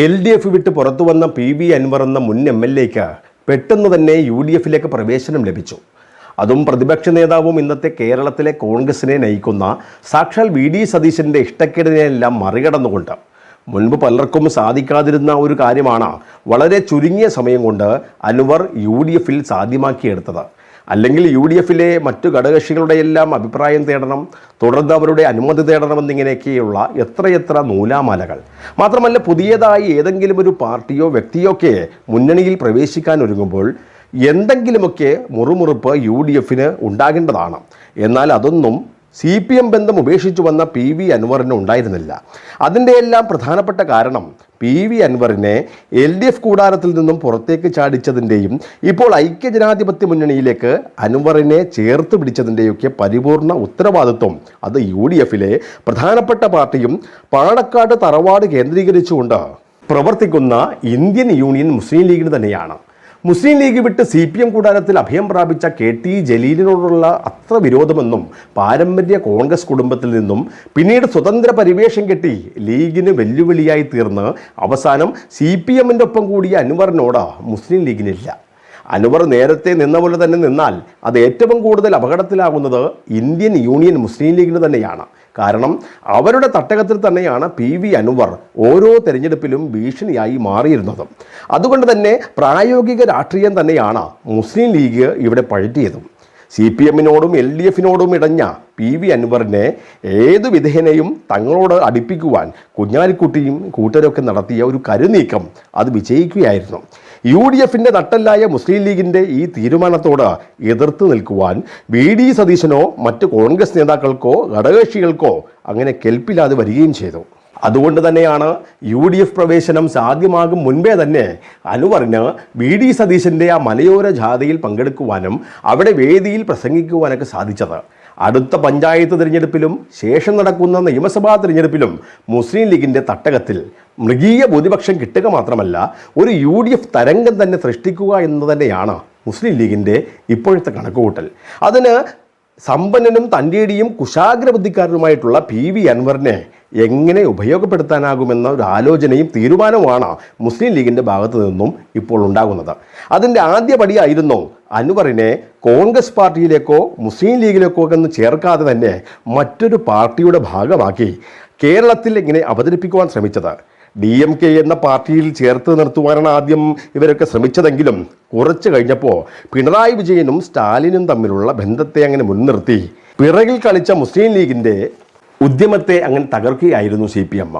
L D F വിട്ട് പുറത്തു വന്ന പി വി അൻവർ എന്ന മുൻ എം എൽ എക്ക് പെട്ടെന്ന് തന്നെ യു ഡി എഫിലേക്ക് പ്രവേശനം ലഭിച്ചു. അതും പ്രതിപക്ഷ നേതാവും ഇന്നത്തെ കേരളത്തിലെ കോൺഗ്രസിനെ നയിക്കുന്ന സാക്ഷാൽ വി ഡി സതീശന്റെ ഇഷ്ടക്കേടിനെല്ലാം മറികടന്നുകൊണ്ട്. മുൻപ് പലർക്കും സാധിക്കാതിരുന്ന ഒരു കാര്യമാണ് വളരെ ചുരുങ്ങിയ സമയം കൊണ്ട് അൻവർ യു ഡി എഫിൽ സാധ്യമാക്കിയെടുത്തത്. അല്ലെങ്കിൽ യു ഡി എഫിലെ മറ്റു ഘടകകക്ഷികളുടെ എല്ലാം അഭിപ്രായം തേടണം തുടർന്ന് അവരുടെ അനുമതി തേടണമെന്നിങ്ങനെയൊക്കെയുള്ള എത്രയെത്ര നൂലാമാലകൾ. മാത്രമല്ല പുതിയതായി ഏതെങ്കിലും ഒരു പാർട്ടിയോ വ്യക്തിയോ ഒക്കെ മുന്നണിയിൽ പ്രവേശിക്കാൻ ഒരുങ്ങുമ്പോൾ എന്തെങ്കിലുമൊക്കെ മുറുമുറുപ്പ് യു ഡി എഫിന് ഉണ്ടാകേണ്ടതാണ്. എന്നാൽ അതൊന്നും സി പി എം ബന്ധം ഉപേക്ഷിച്ചു വന്ന പി വി അൻവറിന് ഉണ്ടായിരുന്നില്ല. അതിന്റെ എല്ലാം പ്രധാനപ്പെട്ട കാരണം പി വി അൻവറിനെ എൽ ഡി എഫ് കൂടാരത്തിൽ നിന്നും പുറത്തേക്ക് ചാടിച്ചതിന്റെയും ഇപ്പോൾ ഐക്യജനാധിപത്യ മുന്നണിയിലേക്ക് അൻവറിനെ ചേർത്ത് പിടിച്ചതിന്റെയൊക്കെ പരിപൂർണ ഉത്തരവാദിത്വം അത് യു ഡി എഫിലെ പ്രധാനപ്പെട്ട പാർട്ടിയും പാണക്കാട് തറവാട് കേന്ദ്രീകരിച്ചുകൊണ്ട് പ്രവർത്തിക്കുന്ന ഇന്ത്യൻ യൂണിയൻ മുസ്ലിം ലീഗിന് തന്നെയാണ്. മുസ്ലിം ലീഗ് വിട്ട് സി പി എം കൂടാരത്തിൽ അഭയം പ്രാപിച്ച കെ ടി ജലീലിനോടുള്ള അത്ര വിരോധമെന്നും പാരമ്പര്യ കോൺഗ്രസ് കുടുംബത്തിൽ നിന്നും പിന്നീട് സ്വതന്ത്ര പരിവേഷം കെട്ടി ലീഗിന് വെല്ലുവിളിയായി തീർന്ന് അവസാനം സി പി എമ്മിന്റെ ഒപ്പം കൂടിയ അൻവറിനോട് മുസ്ലിം ലീഗിനില്ല. അൻവർ നേരത്തെ നിന്ന പോലെ തന്നെ നിന്നാൽ അത് ഏറ്റവും കൂടുതൽ അപകടത്തിലാകുന്നത് ഇന്ത്യൻ യൂണിയൻ മുസ്ലിം ലീഗിന് തന്നെയാണ്. കാരണം അവരുടെ തട്ടകത്തിൽ തന്നെയാണ് പി വി അൻവർ ഓരോ തെരഞ്ഞെടുപ്പിലും ഭീഷണിയായി മാറിയിരുന്നത്. അതുകൊണ്ട് തന്നെ പ്രായോഗിക രാഷ്ട്രീയം തന്നെയാണ് മുസ്ലിം ലീഗ് ഇവിടെ പഴറ്റിയതും സി പി എമ്മിനോടും എൽ ഡി എഫിനോടും ഇടഞ്ഞ പി വി അൻവറിനെ ഏതു വിധേനയും തങ്ങളോട് അടുപ്പിക്കുവാൻ കുഞ്ഞാലിക്കുട്ടിയും കൂട്ടരൊക്കെ നടത്തിയ ഒരു കരുനീക്കം അത് വിജയിക്കുകയായിരുന്നു. യു ഡി എഫിന്റെ നട്ടല്ലായ മുസ്ലിം ലീഗിന്റെ ഈ തീരുമാനത്തോട് എതിർത്ത് നിൽക്കുവാൻ വി ഡി സതീശനോ മറ്റ് കോൺഗ്രസ് നേതാക്കൾക്കോ ഘടകകക്ഷികൾക്കോ അങ്ങനെ കെൽപ്പില്ലാതെ വരികയും ചെയ്തു. അതുകൊണ്ട് തന്നെയാണ് യു ഡി എഫ് പ്രവേശനം സാധ്യമാകും മുൻപേ തന്നെ അനുവറിന് വി ഡി സതീശന്റെ ആ മലയോര ജാഥയിൽ പങ്കെടുക്കുവാനും അവിടെ വേദിയിൽ പ്രസംഗിക്കുവാനൊക്കെ സാധിച്ചത്. അടുത്ത പഞ്ചായത്ത് തിരഞ്ഞെടുപ്പിലും ശേഷം നടക്കുന്ന നിയമസഭാ തിരഞ്ഞെടുപ്പിലും മുസ്ലിം ലീഗിന്റെ തട്ടകത്തിൽ മൃഗീയ ഭൂരിപക്ഷം കിട്ടുക മാത്രമല്ല ഒരു യു ഡി എഫ് തരംഗം തന്നെ സൃഷ്ടിക്കുക എന്ന് തന്നെയാണ് മുസ്ലിം ലീഗിന്റെ ഇപ്പോഴത്തെ കണക്കുകൂട്ടൽ. അതിന് സമ്പന്നനും തന്റെടിയും കുശാഗ്രബുദ്ധിക്കാരനുമായിട്ടുള്ള പി വി അൻവറിനെ എങ്ങനെ ഉപയോഗപ്പെടുത്താനാകുമെന്ന ഒരു ആലോചനയും തീരുമാനവുമാണ് മുസ്ലിം ലീഗിന്റെ ഭാഗത്തു നിന്നും ഇപ്പോൾ ഉണ്ടാകുന്നത്. അതിന്റെ ആദ്യ പടിയായിരുന്നു അൻവറിനെ കോൺഗ്രസ് പാർട്ടിയിലേക്കോ മുസ്ലിം ലീഗിലേക്കോ എന്ന് ചേർക്കാതെ തന്നെ മറ്റൊരു പാർട്ടിയുടെ ഭാഗമാക്കി കേരളത്തിൽ ഇങ്ങനെ അവതരിപ്പിക്കുവാൻ ശ്രമിച്ചത്. ഡി എം കെ എന്ന പാർട്ടിയിൽ ചേർത്ത് നിർത്തുവാനാണ് ആദ്യം ഇവരൊക്കെ ശ്രമിച്ചതെങ്കിലും കുറച്ച് കഴിഞ്ഞപ്പോൾ പിണറായി വിജയനും സ്റ്റാലിനും തമ്മിലുള്ള ബന്ധത്തെ അങ്ങനെ മുൻനിർത്തി. പിറകിൽ കളിച്ച മുസ്ലിം ലീഗിന്റെ ഉദ്യമത്തെ അങ്ങനെ തകർക്കുകയായിരുന്നു സി പി എം.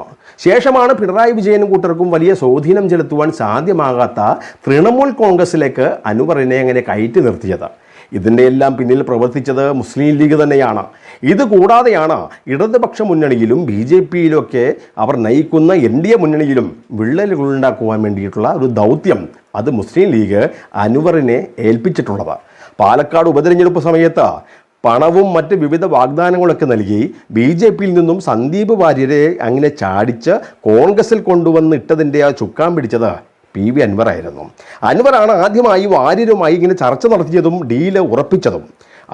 ശേഷമാണ് പിണറായി വിജയനും കൂട്ടർക്കും വലിയ സ്വാധീനം ചെലുത്തുവാൻ സാധ്യമാകാത്ത തൃണമൂൽ കോൺഗ്രസിലേക്ക് അനുവറിനെ അങ്ങനെ കയറ്റി നിർത്തിയത്. ഇതിന്റെ എല്ലാം പിന്നിൽ പ്രവർത്തിച്ചത് മുസ്ലിം ലീഗ് തന്നെയാണ്. ഇത് കൂടാതെയാണ് ഇടതുപക്ഷ മുന്നണിയിലും ബി ജെ പിയിലൊക്കെ അവർ നയിക്കുന്ന എൻ ഡി എ മുന്നണിയിലും വിള്ളലുകൾ ഉണ്ടാക്കുവാൻ വേണ്ടിയിട്ടുള്ള ഒരു ദൗത്യം അത് മുസ്ലിം ലീഗ് അനുവറിനെ ഏൽപ്പിച്ചിട്ടുള്ളത്. പാലക്കാട് ഉപതെരഞ്ഞെടുപ്പ് സമയത്ത് പണവും മറ്റ് വിവിധ വാഗ്ദാനങ്ങളൊക്കെ നൽകി ബി ജെ പിയിൽ നിന്നും സന്ദീപ് വാര്യരെ അങ്ങനെ ചാടിച്ച് കോൺഗ്രസിൽ കൊണ്ടുവന്ന് ഇട്ടതിന്റെ ആ ചുക്കാൻ പിടിച്ചത് പി വി അൻവറായിരുന്നു അൻവറാണ് ആദ്യമായി വാര്യരുമായി ഇങ്ങനെ ചർച്ച നടത്തിയതും ഡീൽ ഉറപ്പിച്ചതും.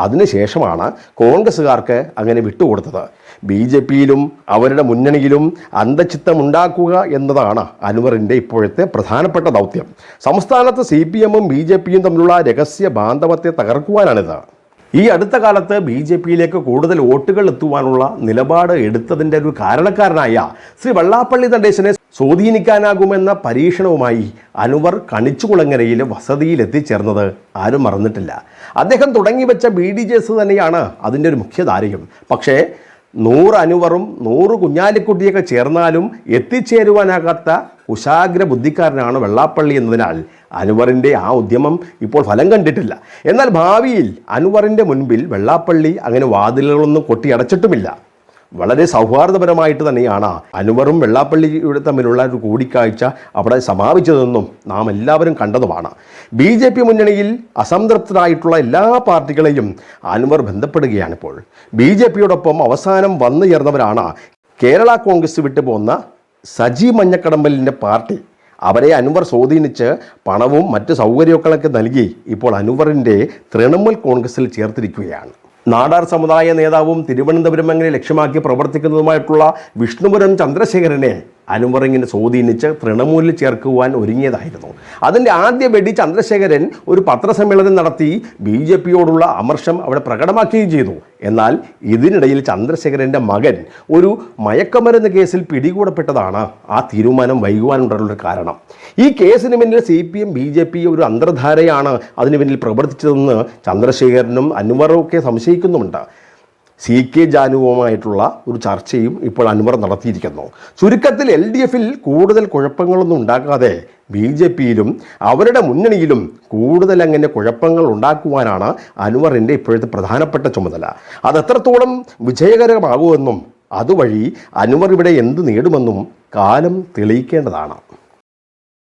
അതിനുശേഷമാണ് കോൺഗ്രസ്സുകാർക്ക് അങ്ങനെ വിട്ടുകൊടുത്തത്. ബി ജെ പിയിലും അവരുടെ മുന്നണിയിലും അന്തചിത്തമുണ്ടാക്കുക എന്നതാണ് അൻവറിന്റെ ഇപ്പോഴത്തെ പ്രധാനപ്പെട്ട ദൗത്യം. സംസ്ഥാനത്ത് സി പി എമ്മും ബി ജെ പിയും തമ്മിലുള്ള രഹസ്യ ബാന്ധവത്തെ തകർക്കുവാനാണിത്. ഈ അടുത്ത കാലത്ത് ബി ജെ പിയിലേക്ക് കൂടുതൽ വോട്ടുകൾ എത്തുവാനുള്ള നിലപാട് എടുത്തതിന്റെ ഒരു കാരണക്കാരനായ ശ്രീ വെള്ളാപ്പള്ളി നടേശനെ സ്വാധീനിക്കാനാകുമെന്ന പരീക്ഷണവുമായി അനുവർ കണിച്ചുകുളങ്ങരയിലെ വസതിയിൽ എത്തിച്ചേർന്നത് ആരും മറന്നിട്ടില്ല. അദ്ദേഹം തുടങ്ങി വെച്ച ബി ഡി ജെ എസ് തന്നെയാണ് അതിന്റെ ഒരു മുഖ്യധാരയും. പക്ഷേ നൂറ് അനുവറും നൂറ് കുഞ്ഞാലിക്കുട്ടിയൊക്കെ ചേർന്നാലും എത്തിച്ചേരുവാനാകാത്ത കുശാഗ്ര ബുദ്ധിക്കാരനാണ് വെള്ളാപ്പള്ളി എന്നതിനാൽ അനുവറിന്റെ ആ ഉദ്യമം ഇപ്പോൾ ഫലം കണ്ടിട്ടില്ല. എന്നാൽ ഭാവിയിൽ അനുവറിന്റെ മുൻപിൽ വെള്ളാപ്പള്ളി അങ്ങനെ വാതിലുകളൊന്നും കൊട്ടിയടച്ചിട്ടുമില്ല വളരെ സൗഹാർദ്ദപരമായിട്ട് തന്നെയാണ് അനുവറും വെള്ളാപ്പള്ളിയുടെ തമ്മിലുള്ള ഒരു കൂടിക്കാഴ്ച അവിടെ സമാപിച്ചതെന്നും നാം എല്ലാവരും കണ്ടതുമാണ്. ബി ജെ പി മുന്നണിയിൽ അസംതൃപ്തരായിട്ടുള്ള എല്ലാ പാർട്ടികളെയും അനുവർ ബന്ധപ്പെടുകയാണിപ്പോൾ ബി ജെ പിയോടൊപ്പം അവസാനം വന്നു ചേർന്നവരാണ് കേരള കോൺഗ്രസ് വിട്ടു പോന്ന സജി മഞ്ഞക്കടമ്പലിന്റെ പാർട്ടി. അവരെ അനുവർ സ്വാധീനിച്ച് പണവും മറ്റ് സൗകര്യമൊക്കെ നൽകി ഇപ്പോൾ അനുവറിന്റെ തൃണമൂൽ കോൺഗ്രസിൽ ചേർത്തിരിക്കുകയാണ്. നാടാർ സമുദായ നേതാവും തിരുവനന്തപുരം അങ്ങനെ ലക്ഷ്യമാക്കി പ്രവർത്തിക്കുന്നതുമായിട്ടുള്ള വിഷ്ണുപുരം ചന്ദ്രശേഖരനെ അനുവറിങ്ങിനെ സ്വാധീനിച്ച് തൃണമൂലിൽ ചേർക്കുവാൻ ഒരുങ്ങിയതായിരുന്നു. അതിന്റെ ആദ്യ വെടി ചന്ദ്രശേഖരൻ ഒരു പത്രസമ്മേളനം നടത്തി ബി ജെ പിയോടുള്ള അമർഷം അവിടെ പ്രകടമാക്കുകയും ചെയ്തു. എന്നാൽ ഇതിനിടയിൽ ചന്ദ്രശേഖരന്റെ മകൻ ഒരു മയക്കമരുന്ന് കേസിൽ പിടികൂടപ്പെട്ടതാണ്. ആ തീരുമാനം വൈകുവാനുണ്ടായുള്ള കാരണം. ഈ കേസിന് പിന്നിൽ C P M B J P ഒരു അന്തർധാരയാണ് അതിന് പിന്നിൽ പ്രവർത്തിച്ചതെന്ന് ചന്ദ്രശേഖരനും അൻവറും ഒക്കെ സംശയിക്കുന്നുമുണ്ട്. സി കെ ജാനുവുമായിട്ടുള്ള ഒരു ചർച്ചയും ഇപ്പോൾ അൻവർ നടത്തിയിരിക്കുന്നു. ചുരുക്കത്തിൽ എൽ ഡി എഫിൽ കൂടുതൽ കുഴപ്പങ്ങളൊന്നും ഉണ്ടാക്കാതെ ബി ജെ പിയിലും അവരുടെ മുന്നണിയിലും കൂടുതൽ അങ്ങനെ കുഴപ്പങ്ങൾ ഉണ്ടാക്കുവാനാണ് അൻവറിന്റെ ഇപ്പോഴത്തെ പ്രധാനപ്പെട്ട ചുമതല. അത് എത്രത്തോളം വിജയകരമാകുമെന്നും അതുവഴി അൻവർ ഇവിടെ എന്ത് നേടുമെന്നും കാലം തെളിയിക്കേണ്ടതാണ്.